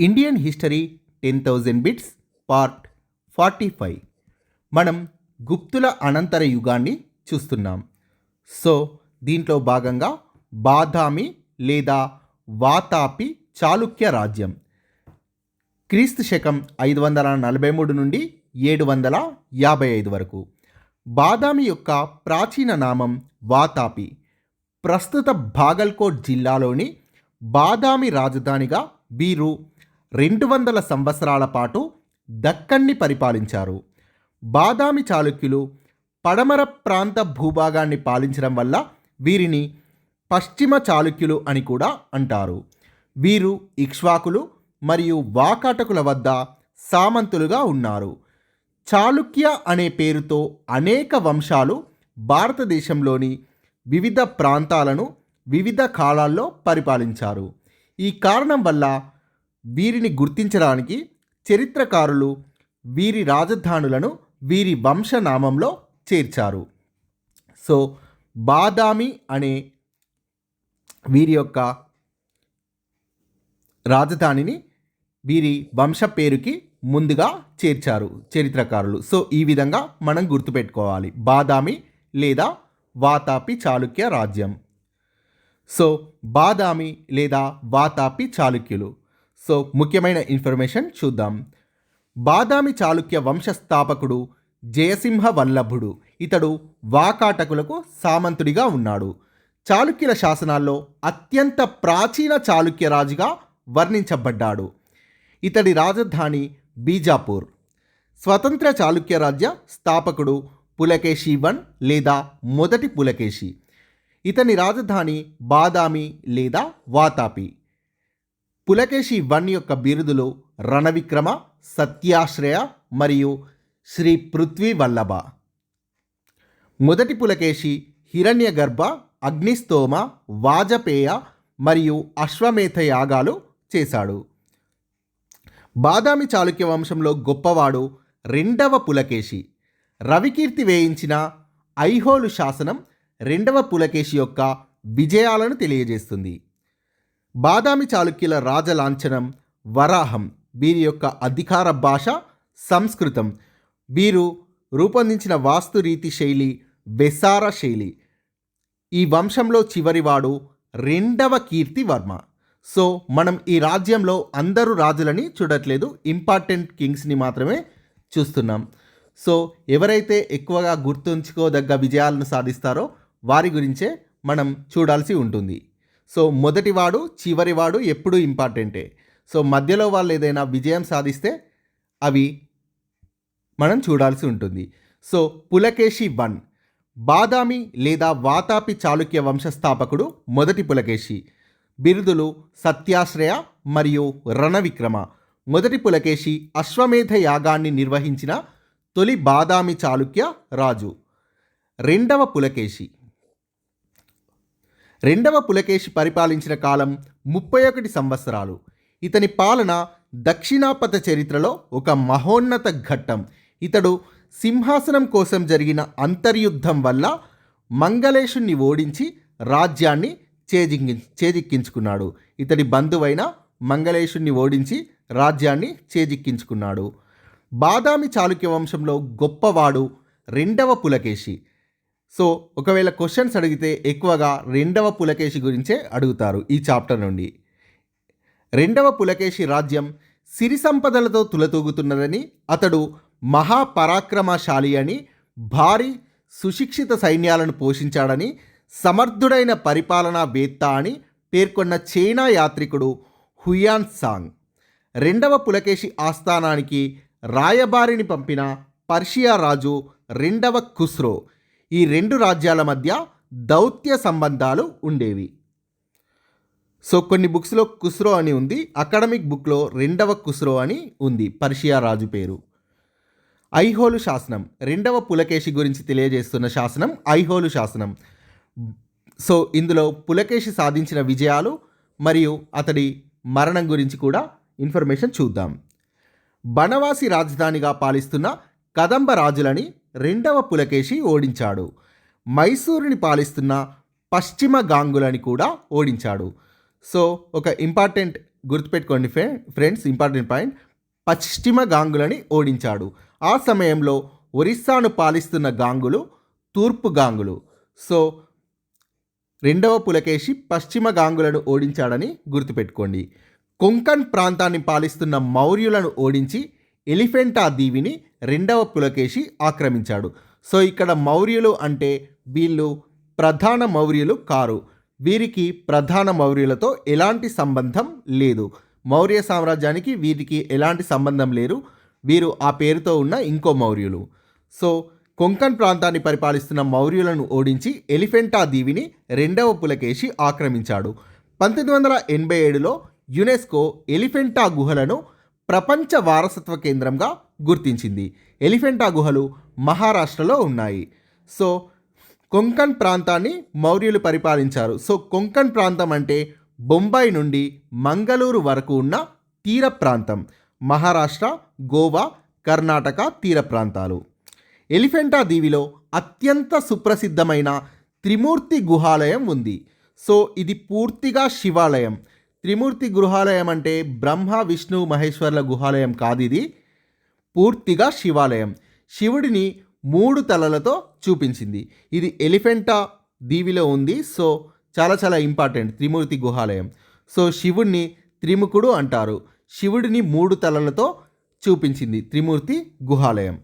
Indian history ten thousand bits part forty five మనం గుప్తుల అనంతర యుగాన్ని చూస్తున్నాం. సో దీంట్లో భాగంగా బాదామి లేదా వాతాపి చాళుక్య రాజ్యం. క్రీస్తు శకం ఐదు వందల నలభై మూడు నుండి ఏడు వందల యాభై ఐదు వరకు. బాదామి యొక్క ప్రాచీన నామం వాతాపి. ప్రస్తుత బాగల్కోట్ జిల్లాలోని బాదామి రాజధానిగా వీరు రెండు వందల సంవత్సరాల పాటు దక్కన్ని పరిపాలించారు. బాదామి చాళుక్యులు పడమర ప్రాంత భూభాగాన్ని పాలించడం వల్ల వీరిని పశ్చిమ చాళుక్యులు అని కూడా అంటారు. వీరు ఇక్ష్వాకులు మరియు వాకాటకుల వద్ద సామంతులుగా ఉన్నారు. చాళుక్య అనే పేరుతో అనేక వంశాలు భారతదేశంలోని వివిధ ప్రాంతాలను వివిధ కాలాల్లో పరిపాలించారు. ఈ కారణం వల్ల వీరిని గుర్తించడానికి చరిత్రకారులు వీరి రాజధానులను వీరి వంశనామంలో చేర్చారు. సో బాదామి అనే వీరి యొక్క రాజధానిని వీరి వంశ పేరుకి ముందుగా చేర్చారు చరిత్రకారులు. సో ఈ విధంగా మనం గుర్తుపెట్టుకోవాలి. బాదామి లేదా వాతాపి చాళుక్య రాజ్యం. సో బాదామి లేదా వాతాపి చాళుక్యులు. సో ముఖ్యమైన ఇన్ఫర్మేషన్ చూద్దాం. బాదామి చాళుక్య వంశస్థాపకుడు జయసింహ వల్లభుడు. ఇతడు వాకాటకులకు సామంతుడిగా ఉన్నాడు. చాళుక్యుల శాసనాల్లో అత్యంత ప్రాచీన చాళుక్య రాజుగా వర్ణించబడ్డాడు. ఇతడి రాజధాని బీజాపూర్. స్వతంత్ర చాళుక్య రాజ్య స్థాపకుడు పులకేశి వన్ లేదా మొదటి పులకేశి. ఇతని రాజధాని బాదామి లేదా వాతాపి. పులకేశి వన్ యొక్క బిరుదులు రణవిక్రమ సత్యాశ్రయ మరియు శ్రీ పృథ్వీ వల్లభ మొదటి పులకేశి హిరణ్య గర్భ అగ్నిస్తోమ వాజపేయ మరియు అశ్వమేధ యాగాలు చేశాడు. బాదామి చాళుక్య వంశంలో గొప్పవాడు రెండవ పులకేశి. రవికీర్తి వేయించిన ఐహోలు శాసనం రెండవ పులకేశి యొక్క విజయాలను తెలియజేస్తుంది. బాదామి చాళుక్యుల రాజలాంఛనం వరాహం వీరి యొక్క అధికార భాష సంస్కృతం. వీరు రూపొందించిన వాస్తురీతి శైలి బెసార శైలి. ఈ వంశంలో చివరివాడు రెండవ కీర్తి వర్మ సో మనం ఈ రాజ్యంలో అందరూ రాజులని చూడట్లేదు. ఇంపార్టెంట్ కింగ్స్ని మాత్రమే చూస్తున్నాం. సో ఎవరైతే ఎక్కువగా గుర్తుంచుకోదగ్గ విజయాలను సాధిస్తారో వారి గురించే మనం చూడాల్సి ఉంటుంది. సో మొదటివాడు చివరివాడు ఎప్పుడూ ఇంపార్టెంటే. సో మధ్యలో వాళ్ళు ఏదైనా విజయం సాధిస్తే అవి మనం చూడాల్సి ఉంటుంది. So Pulakeshi one. బాదామి లేదా వాతాపి చాళుక్య వంశస్థాపకుడు మొదటి పులకేశి. బిరుదులు సత్యాశ్రయ మరియు రణవిక్రమ. మొదటి పులకేశి అశ్వమేధ యాగాన్ని నిర్వహించిన తొలి బాదామి చాళుక్య రాజు. రెండవ పులకేశి. రెండవ పులకేశి పరిపాలించిన కాలం ముప్పై ఒకటి సంవత్సరాలు. ఇతని పాలన దక్షిణాపథ చరిత్రలో ఒక మహోన్నత ఘట్టం. ఇతడు సింహాసనం కోసం జరిగిన అంతర్యుద్ధం వల్ల మంగళేషుణ్ణి ఓడించి రాజ్యాన్ని చేజిక్కి చేజిక్కించుకున్నాడు. ఇతడి బంధువైన మంగళేషుణ్ణి ఓడించి రాజ్యాన్ని చేజిక్కించుకున్నాడు. బాదామి చాళుక్య వంశంలో గొప్పవాడు రెండవ పులకేశి సో ఒకవేళ క్వశ్చన్స్ అడిగితే ఎక్కువగా రెండవ పులకేశి గురించే అడుగుతారు ఈ చాప్టర్ నుండి. రెండవ పులకేశి రాజ్యం సిరి సంపదలతో తులతూగుతున్నదని అతడు మహాపరాక్రమశాలి అని భారీ సుశిక్షిత సైన్యాలను పోషించాడని సమర్థుడైన పరిపాలనావేత్త అని పేర్కొన్న చైనా యాత్రికుడు హుయాన్ సాంగ్. రెండవ పులకేశి ఆస్థానానికి రాయబారిని పంపిన పర్షియా రాజు రెండవ ఖుస్రో. ఈ రెండు రాజ్యాల మధ్య దౌత్య సంబంధాలు ఉండేవి. సో కొన్ని బుక్స్లో కుస్రో అని ఉంది. అకాడమిక్ బుక్లో రెండవ కుస్రో అని ఉంది. పర్షియా రాజు పేరు. ఐహోలు శాసనం. రెండవ పులకేశి గురించి తెలియజేస్తున్న శాసనం ఐహోలు శాసనం. సో ఇందులో పులకేశి సాధించిన విజయాలు మరియు అతడి మరణం గురించి కూడా ఇన్ఫర్మేషన్ చూద్దాం. బనవాసి రాజధానిగా పాలిస్తున్న కదంబ రాజులని రెండవ పులకేశి ఓడించాడు. మైసూరుని పాలిస్తున్న పశ్చిమ గాంగులని కూడా ఓడించాడు. సో ఒక ఇంపార్టెంట్ గుర్తుపెట్టుకోండి ఫ్రె ఫ్రెండ్స్ ఇంపార్టెంట్ పాయింట్. పశ్చిమ గాంగులని ఓడించాడు. ఆ సమయంలో ఒరిస్సాను పాలిస్తున్న గాంగులు తూర్పు గాంగులు. సో రెండవ పులకేశి పశ్చిమ గాంగులను ఓడించాడని గుర్తుపెట్టుకోండి. కొంకణ్ ప్రాంతాన్ని పాలిస్తున్న మౌర్యులను ఓడించి ఎలిఫెంటా దీవిని రెండవ పులకేశి ఆక్రమించాడు. సో ఇక్కడ మౌర్యులు అంటే వీళ్ళు ప్రధాన మౌర్యులు కారు. వీరికి ప్రధాన మౌర్యులతో ఎలాంటి సంబంధం లేదు. మౌర్య సామ్రాజ్యానికి వీరికి ఎలాంటి సంబంధం లేరు. వీరు ఆ పేరుతో ఉన్న ఇంకో మౌర్యులు. సో కొంకణ్ ప్రాంతాన్ని పరిపాలిస్తున్న మౌర్యులను ఓడించి ఎలిఫెంటా దీవిని రెండవ పులకేశి ఆక్రమించాడు. పంతొమ్మిది వందల ఎనభై ఏడులో యునెస్కో ఎలిఫెంటా గుహలను ప్రపంచ వారసత్వ కేంద్రంగా గుర్తించింది. ఎలిఫెంటా గుహలు మహారాష్ట్రలో ఉన్నాయి. సో కొంకణ్ ప్రాంతాన్ని మౌర్యులు పరిపాలించారు. సో కొంకణ్ ప్రాంతం అంటే బొంబాయి నుండి మంగళూరు వరకు ఉన్న తీర ప్రాంతం. మహారాష్ట్ర గోవా కర్ణాటక తీర ప్రాంతాలు. ఎలిఫెంటా దీవిలో అత్యంత సుప్రసిద్ధమైన త్రిమూర్తి గుహాలయం ఉంది. సో ఇది పూర్తిగా శివాలయం. త్రిమూర్తి గృహాలయం అంటే బ్రహ్మ విష్ణు మహేశ్వర్ల గుహాలయం కాదు ఇది. పూర్తిగా శివాలయం. శివుడిని మూడు తలలతో చూపించింది. ఇది ఎలిఫెంటా దీవిలో ఉంది. సో చాలా చాలా ఇంపార్టెంట్ త్రిమూర్తి గుహాలయం. సో శివుడిని త్రిముఖుడు అంటారు. శివుడిని మూడు తలలతో చూపించింది త్రిమూర్తి గుహాలయం.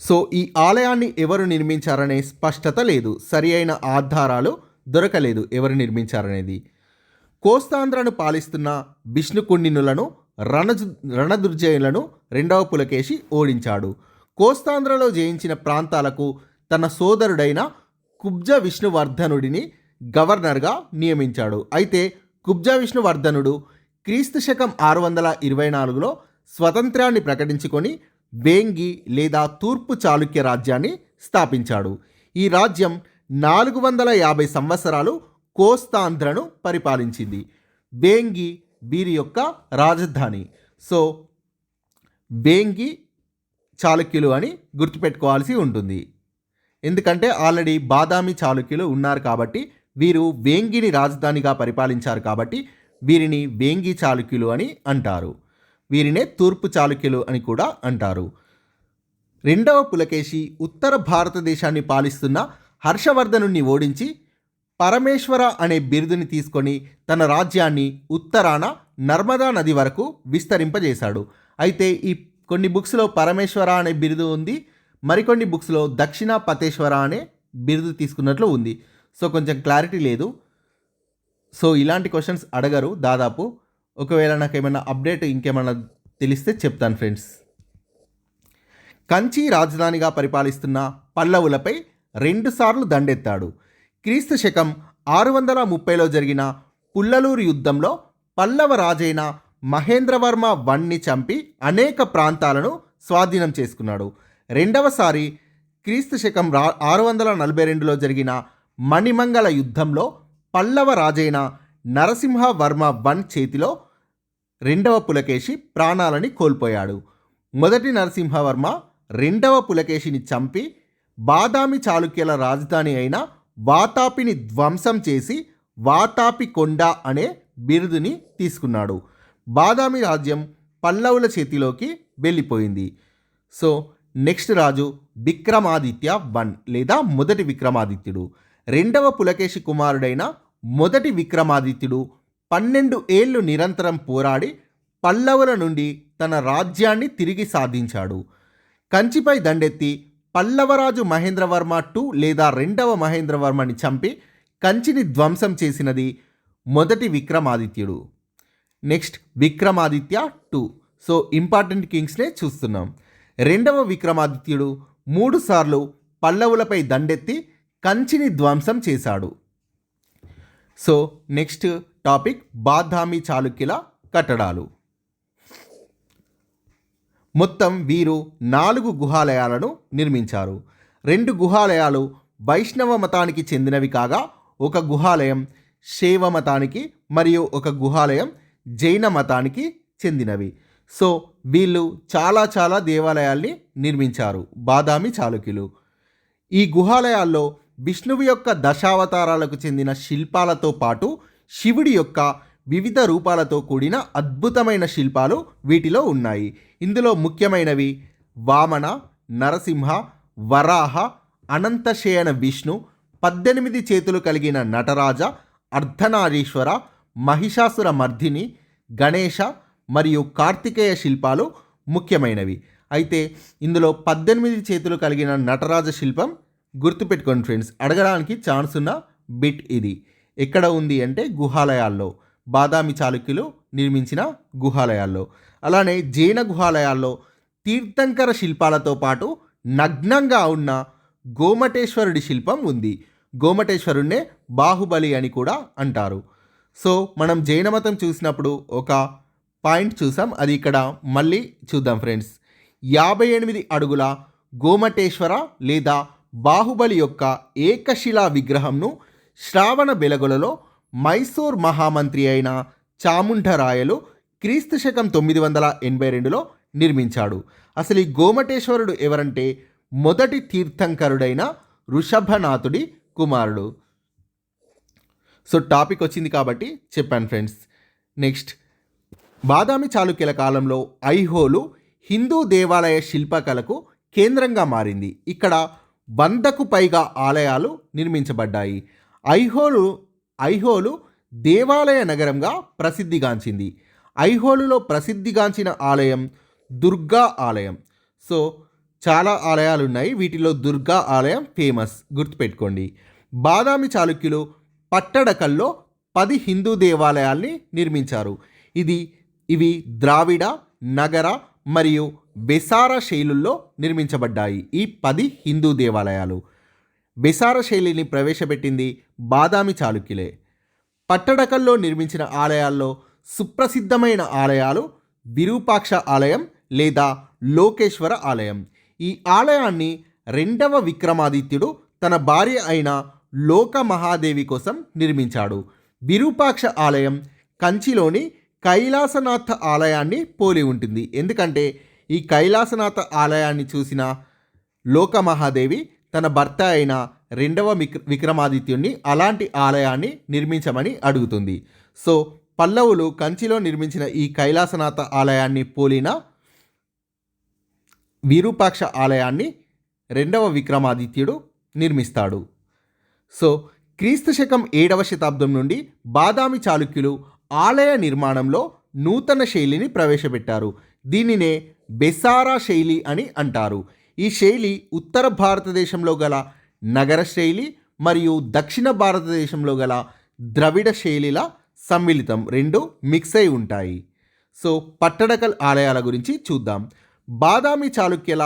సో ఈ ఆలయాన్ని ఎవరు నిర్మించారనే స్పష్టత లేదు. సరి అయిన ఆధారాలు దొరకలేదు ఎవరు నిర్మించారనేది. కోస్తాంధ్రను పాలిస్తున్న బిష్ణుకుండినులను రణజు రణదుర్జయులను రెండవ పులకేశి ఓడించాడు. కోస్తాంధ్రలో జయించిన ప్రాంతాలకు తన సోదరుడైన కుబ్జ విష్ణువర్ధనుడిని గవర్నర్గా నియమించాడు. అయితే కుబ్జ విష్ణువర్ధనుడు క్రీస్తు శకం ఆరు వందల ఇరవై నాలుగులో స్వతంత్రాన్ని ప్రకటించుకొని వేంగి లేదా తూర్పు చాళుక్య రాజ్యాన్ని స్థాపించాడు. ఈ రాజ్యం నాలుగు వందల యాభై సంవత్సరాలు కోస్తాంధ్రను పరిపాలించింది. వేంగి వీరి యొక్క రాజధాని. సో వేంగి చాళుక్యులు అని గుర్తుపెట్టుకోవాల్సి ఉంటుంది. ఎందుకంటే ఆల్రెడీ బాదామి చాళుక్యులు ఉన్నారు కాబట్టి వీరు వేంగిని రాజధానిగా పరిపాలించారు కాబట్టి వీరిని వేంగి చాళుక్యులు అని అంటారు. వీరినే తూర్పు చాళుక్యులు అని కూడా అంటారు. రెండవ పులకేశి ఉత్తర భారతదేశాన్ని పాలిస్తున్న హర్షవర్ధనుణ్ణి ఓడించి పరమేశ్వర అనే బిరుదుని తీసుకొని తన రాజ్యాన్ని ఉత్తరాన నర్మదా నది వరకు విస్తరింపజేశాడు. అయితే ఈ కొన్ని బుక్స్లో పరమేశ్వర అనే బిరుదు ఉంది మరికొన్ని బుక్స్లో దక్షిణ పతేశ్వర అనే బిరుదు తీసుకున్నట్లు ఉంది. సో కొంచెం క్లారిటీ లేదు. సో ఇలాంటి క్వశ్చన్స్ అడగరు దాదాపు. ఒకవేళ నాకు ఏమైనా అప్డేట్ ఇంకేమైనా తెలిస్తే చెప్తాను ఫ్రెండ్స్. కంచి రాజధానిగా పరిపాలిస్తున్న పల్లవులపై రెండుసార్లు దండెత్తాడు. క్రీస్తు శకం ఆరు వందల ముప్పైలో జరిగిన పుల్లలూరు యుద్ధంలో పల్లవ రాజైన మహేంద్రవర్మ వన్ని చంపి అనేక ప్రాంతాలను స్వాధీనం చేసుకున్నాడు. రెండవసారి క్రీస్తు శకం రా ఆరు వందల నలభై రెండులో జరిగిన మణిమంగళ యుద్ధంలో పల్లవ రాజైన నరసింహవర్మ వన్ చేతిలో రెండవ పులకేశి ప్రాణాలని కోల్పోయాడు. మొదటి నరసింహవర్మ రెండవ పులకేశిని చంపి బాదామి చాళుక్యుల రాజధాని అయిన వాతాపిని ధ్వంసం చేసి వాతాపి కొండ అనే బిరుదుని తీసుకున్నాడు. బాదామి రాజ్యం పల్లవుల చేతిలోకి వెళ్ళిపోయింది. సో నెక్స్ట్ రాజు విక్రమాదిత్య వన్ లేదా మొదటి విక్రమాదిత్యుడు. రెండవ పులకేశి కుమారుడైన మొదటి విక్రమాదిత్యుడు పన్నెండు ఏళ్ళు నిరంతరం పోరాడి పల్లవుల నుండి తన రాజ్యాన్ని తిరిగి సాధించాడు. కంచిపై దండెత్తి పల్లవరాజు మహేంద్రవర్మ టూ లేదా రెండవ మహేంద్రవర్మని చంపి కంచిని ధ్వంసం చేసినది మొదటి విక్రమాదిత్యుడు. Next Vikramaditya two. So important కింగ్స్నే చూస్తున్నాం. రెండవ విక్రమాదిత్యుడు మూడుసార్లు పల్లవులపై దండెత్తి కంచిని ధ్వంసం చేశాడు. సో నెక్స్ట్ టాపిక్ బాదామి చాళుక్యుల కట్టడాలు. మొత్తం వీరు నాలుగు గుహాలయాలను నిర్మించారు. రెండు గుహాలయాలు వైష్ణవ మతానికి చెందినవి కాగా ఒక గుహాలయం శైవ మతానికి మరియు ఒక గుహాలయం జైన మతానికి చెందినవి. సో వీళ్ళు చాలా చాలా దేవాలయాల్ని నిర్మించారు. బాదామి చాళుక్యులు. ఈ గుహాలయాల్లో విష్ణువు యొక్క దశావతారాలకు చెందిన శిల్పాలతో పాటు శివుడి యొక్క వివిధ రూపాలతో కూడిన అద్భుతమైన శిల్పాలు వీటిలో ఉన్నాయి. ఇందులో ముఖ్యమైనవి వామన నరసింహ వరాహ అనంతశయన విష్ణు పద్దెనిమిది చేతులు కలిగిన నటరాజ అర్ధనారీశ్వర మహిషాసుర మర్ధిని గణేష మరియు కార్తికేయ శిల్పాలు ముఖ్యమైనవి. అయితే ఇందులో పద్దెనిమిది చేతులు కలిగిన నటరాజ శిల్పం గుర్తుపెట్టుకోండి ఫ్రెండ్స్ అడగడానికి ఛాన్స్ ఉన్న బిట్ ఇది. ఎక్కడ ఉంది అంటే గుహాలయాల్లో. బాదామి చాళుక్యులు నిర్మించిన గుహాలయాల్లో. అలానే జైన గుహాలయాల్లో తీర్థంకర శిల్పాలతో పాటు నగ్నంగా ఉన్న గోమటేశ్వరుడి శిల్పం ఉంది. గోమటేశ్వరుణ్ణే బాహుబలి అని కూడా అంటారు. సో మనం జైన మతం చూసినప్పుడు ఒక పాయింట్ చూసాం. అది ఇక్కడ మళ్ళీ చూద్దాం ఫ్రెండ్స్. యాభై ఎనిమిది అడుగుల గోమటేశ్వర లేదా బాహుబలి యొక్క ఏకశిలా విగ్రహంను శ్రావణ బెలగులలో మైసూర్ మహామంత్రి అయిన చాముండరాయలు క్రీస్తు శకం తొమ్మిది వందల ఎనభై రెండులో నిర్మించాడు. అసలు ఈ గోమటేశ్వరుడు ఎవరంటే మొదటి తీర్థంకరుడైన ఋషభనాథుడి కుమారుడు. సో టాపిక్ వచ్చింది కాబట్టి చెప్పాను ఫ్రెండ్స్. నెక్స్ట్ బాదామి చాళుక్యుల కాలంలో ఐహోలు హిందూ దేవాలయ శిల్పకళకు కేంద్రంగా మారింది. ఇక్కడ వందకు పైగా ఆలయాలు నిర్మించబడ్డాయి. ఐహోలు ఐహోలు దేవాలయ నగరంగా ప్రసిద్ధిగాంచింది. ఐహోలులో ప్రసిద్ధిగాంచిన ఆలయం దుర్గా ఆలయం. సో చాలా ఆలయాలు ఉన్నాయి వీటిలో దుర్గా ఆలయం ఫేమస్. గుర్తుపెట్టుకోండి. బాదామి చాళుక్యులు పట్టడకల్లో పది హిందూ దేవాలయాల్ని నిర్మించారు. ఇది ఇవి ద్రావిడ నగర మరియు బెసార శైలుల్లో నిర్మించబడ్డాయి. ఈ పది హిందూ దేవాలయాలు. బెసార శైలిని ప్రవేశపెట్టింది బాదామి చాళుక్యులే. పట్టడకల్లో నిర్మించిన ఆలయాల్లో సుప్రసిద్ధమైన ఆలయాలు విరూపాక్ష ఆలయం లేదా లోకేశ్వర ఆలయం. ఈ ఆలయాన్ని రెండవ విక్రమాదిత్యుడు తన భార్య అయిన లోక మహాదేవి కోసం నిర్మించాడు. విరూపాక్ష ఆలయం కంచిలోని కైలాసనాథ ఆలయాన్ని పోలి ఉంటుంది. ఎందుకంటే ఈ కైలాసనాథ ఆలయాన్ని చూసిన లోక మహాదేవి తన భర్త అయిన రెండవ విక్ర విక్రమాదిత్యుణ్ణి అలాంటి ఆలయాన్ని నిర్మించమని అడుగుతుంది. సో పల్లవులు కంచిలో నిర్మించిన ఈ కైలాసనాథ ఆలయాన్ని పోలిన విరూపాక్ష ఆలయాన్ని రెండవ విక్రమాదిత్యుడు నిర్మిస్తాడు. సో క్రీస్తు శకం ఏడవ శతాబ్దం నుండి బాదామి చాళుక్యులు ఆలయ నిర్మాణంలో నూతన శైలిని ప్రవేశపెట్టారు. దీనినే బెసారా శైలి అని అంటారు. ఈ శైలి ఉత్తర భారతదేశంలో గల నగర శైలి మరియు దక్షిణ భారతదేశంలో గల ద్రవిడ శైలిల సమ్మిళితం రెండు మిక్స్ అయి ఉంటాయి. సో పట్టడకల్ ఆలయాల గురించి చూద్దాం. బాదామి చాళుక్యుల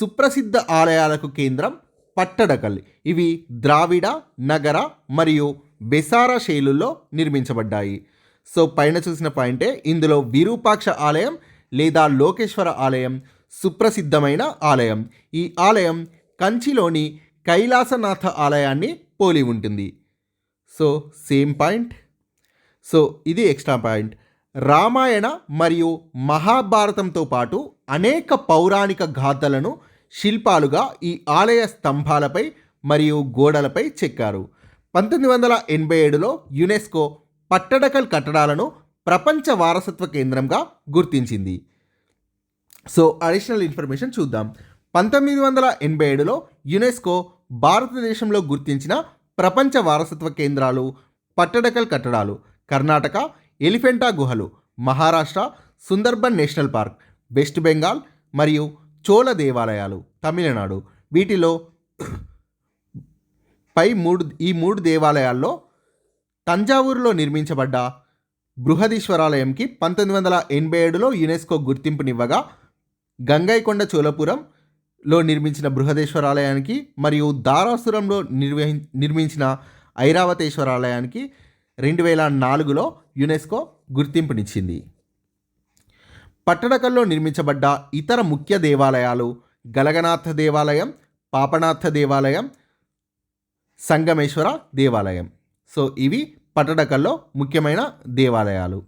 సుప్రసిద్ధ ఆలయాలకు కేంద్రం పట్టడకల్. ఇవి ద్రావిడ నగర మరియు బెసారా శైలుల్లో నిర్మించబడ్డాయి. సో పైన చూసిన పాయింటే ఇందులో విరూపాక్ష ఆలయం లేదా లోకేశ్వర ఆలయం సుప్రసిద్ధమైన ఆలయం. ఈ ఆలయం కంచిలోని కైలాసనాథ ఆలయాన్ని పోలి ఉంటుంది. So same point. సో ఇది ఎక్స్ట్రా పాయింట్. రామాయణ మరియు మహాభారతంతో పాటు అనేక పౌరాణిక గాథలను శిల్పాలుగా ఈ ఆలయ స్తంభాలపై మరియు గోడలపై చెక్కారు. పంతొమ్మిది వందల ఎనభై ఏడులో యునెస్కో పట్టడకల్ కట్టడాలను ప్రపంచ వారసత్వ కేంద్రంగా గుర్తించింది. సో అడిషనల్ ఇన్ఫర్మేషన్ చూద్దాం. పంతొమ్మిది వందల ఎనభై ఏడులో యునెస్కో భారతదేశంలో గుర్తించిన ప్రపంచ వారసత్వ కేంద్రాలు పట్టడకల్ కట్టడాలు కర్ణాటక ఎలిఫెంటా గుహలు Maharashtra Sundarban national park West Bengal మరియు చోళ దేవాలయాలు తమిళనాడు. వీటిలో పై మూడు ఈ మూడు దేవాలయాల్లో తంజావూరులో నిర్మించబడ్డ బృహదీశ్వరాలయంకి పంతొమ్మిది వందల ఎనభై ఏడులో యునెస్కో గుర్తింపునివ్వగా గంగైకొండ చోళపురంలో నిర్మించిన బృహదేశ్వరాలయానికి మరియు దారాసురంలో నిర్వహి నిర్మించిన ఐరావతేశ్వరాలయానికి రెండు వేల నాలుగులో యునెస్కో గుర్తింపునిచ్చింది. పట్టడకల్లో నిర్మించబడ్డ ఇతర ముఖ్య దేవాలయాలు గలగనాథ దేవాలయం పాపనాథ దేవాలయం సంగమేశ్వర దేవాలయం. సో ఇవి పట్టడకల్లో ముఖ్యమైన దేవాలయాలు.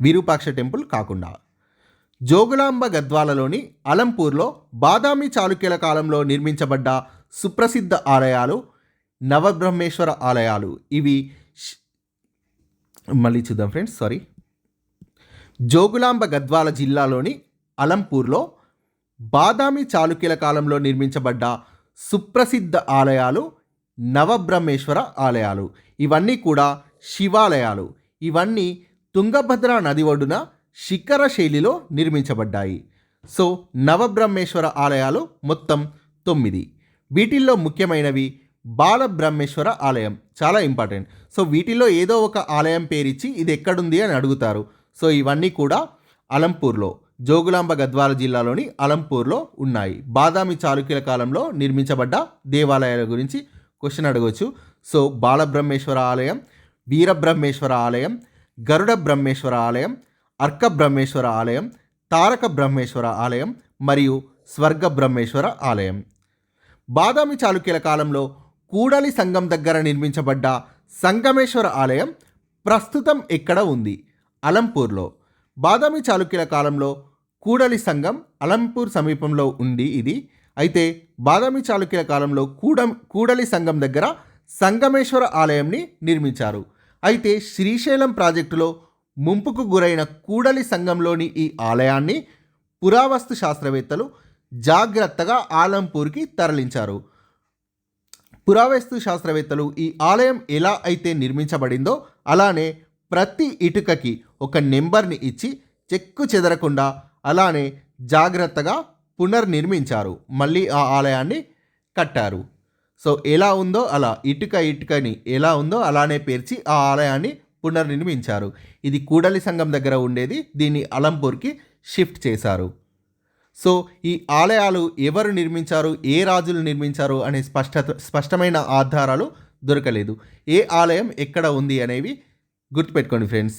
విరూపాక్ష టెంపుల్ కాకుండా. జోగులాంబ గద్వాలలోని అలంపూర్లో బాదామి చాళుక్యుల కాలంలో నిర్మించబడ్డ సుప్రసిద్ధ ఆలయాలు నవబ్రహ్మేశ్వర ఆలయాలు. ఇవి మళ్ళీ చూద్దాం ఫ్రెండ్స్ సారీ. జోగులాంబ గద్వాల జిల్లాలోని అలంపూర్లో బాదామి చాళుక్యుల కాలంలో నిర్మించబడ్డ సుప్రసిద్ధ ఆలయాలు నవబ్రహ్మేశ్వర ఆలయాలు. ఇవన్నీ కూడా శివాలయాలు. ఇవన్నీ తుంగభద్ర నది ఒడ్డున శిఖర శైలిలో నిర్మించబడ్డాయి. సో నవబ్రహ్మేశ్వర ఆలయాలు మొత్తం తొమ్మిది. వీటిల్లో ముఖ్యమైనవి బాలబ్రహ్మేశ్వర ఆలయం. చాలా ఇంపార్టెంట్. సో వీటిలో ఏదో ఒక ఆలయం పేరిచ్చి ఇది ఎక్కడుంది అని అడుగుతారు. సో ఇవన్నీ కూడా అలంపూర్లో జోగులాంబ గద్వాల జిల్లాలోని అలంపూర్లో ఉన్నాయి. బాదామి చాళుక్యుల కాలంలో నిర్మించబడ్డ దేవాలయాల గురించి క్వశ్చన్ అడగవచ్చు సో బాలబ్రహ్మేశ్వర ఆలయం వీరబ్రహ్మేశ్వర ఆలయం గరుడ బ్రహ్మేశ్వర ఆలయం అర్క బ్రహ్మేశ్వర ఆలయం తారక బ్రహ్మేశ్వర ఆలయం మరియు స్వర్గ బ్రహ్మేశ్వర ఆలయం. బాదామి చాళుక్యుల కాలంలో కూడలి సంఘం దగ్గర నిర్మించబడ్డ సంగమేశ్వర ఆలయం ప్రస్తుతం ఎక్కడ ఉంది? అలంపూర్లో. బాదామి చాళుక్యుల కాలంలో కూడలి సంఘం అలంపూర్ సమీపంలో ఉంది ఇది. అయితే బాదామి చాళుక్యుల కాలంలో కూడ కూడలి సంఘం దగ్గర సంగమేశ్వర ఆలయంని నిర్మించారు. అయితే శ్రీశైలం ప్రాజెక్టులో ముంపుకు గురైన కూడలి సంఘంలోని ఈ ఆలయాన్ని పురావస్తు శాస్త్రవేత్తలు జాగ్రత్తగా ఆలంపూర్కి తరలించారు. పురావస్తు శాస్త్రవేత్తలు ఈ ఆలయం ఎలా అయితే నిర్మించబడిందో అలానే ప్రతి ఇటుకకి ఒక నెంబర్ని ఇచ్చి చెక్కు చెదరకుండా అలానే జాగ్రత్తగా పునర్నిర్మించారు. మళ్ళీ ఆ ఆలయాన్ని కట్టారు. సో ఎలా ఉందో అలా ఇటుక ఇటుకని ఎలా ఉందో అలానే పేర్చి ఆ ఆలయాన్ని పునర్నిర్మించారు. ఇది కూడలి సంఘం దగ్గర ఉండేది. దీన్ని అలంపూర్కి షిఫ్ట్ చేశారు. సో ఈ ఆలయాలు ఎవరు నిర్మించారు? ఏ రాజులు నిర్మించారు? అనే స్పష్టత స్పష్టమైన ఆధారాలు దొరకలేదు. ఏ ఆలయం ఎక్కడ ఉంది అనేవి గుర్తుపెట్టుకోండి ఫ్రెండ్స్.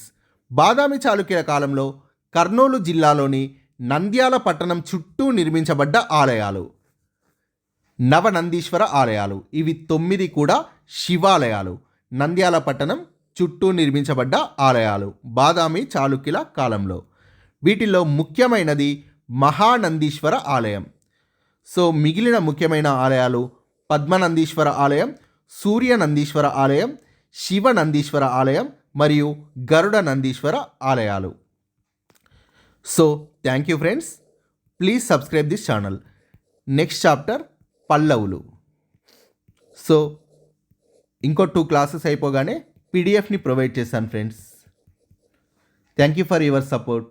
బాదామి చాళుక్యుల కాలంలో కర్నూలు జిల్లాలోని నంద్యాల పట్టణం చుట్టూ నిర్మించబడ్డ ఆలయాలు. నవనందీశ్వర ఆలయాలు. ఇవి తొమ్మిది కూడా శివాలయాలు. నంద్యాల పట్టణం చుట్టూ నిర్మించబడ్డ ఆలయాలు. బాదామి చాళుక్యుల కాలంలో. వీటిల్లో ముఖ్యమైనది మహానందీశ్వర ఆలయం. సో మిగిలిన ముఖ్యమైన ఆలయాలు పద్మనందీశ్వర ఆలయం సూర్యనందీశ్వర ఆలయం శివనందీశ్వర ఆలయం మరియు గరుడ నందీశ్వర ఆలయాలు. So thank you friends. Please subscribe this channel. Next chapter పల్లవులు. So ఇంకో టూ క్లాసెస్ అయిపోగానే పీడిఎఫ్ని ప్రొవైడ్ చేశాను friends. Thank you for your support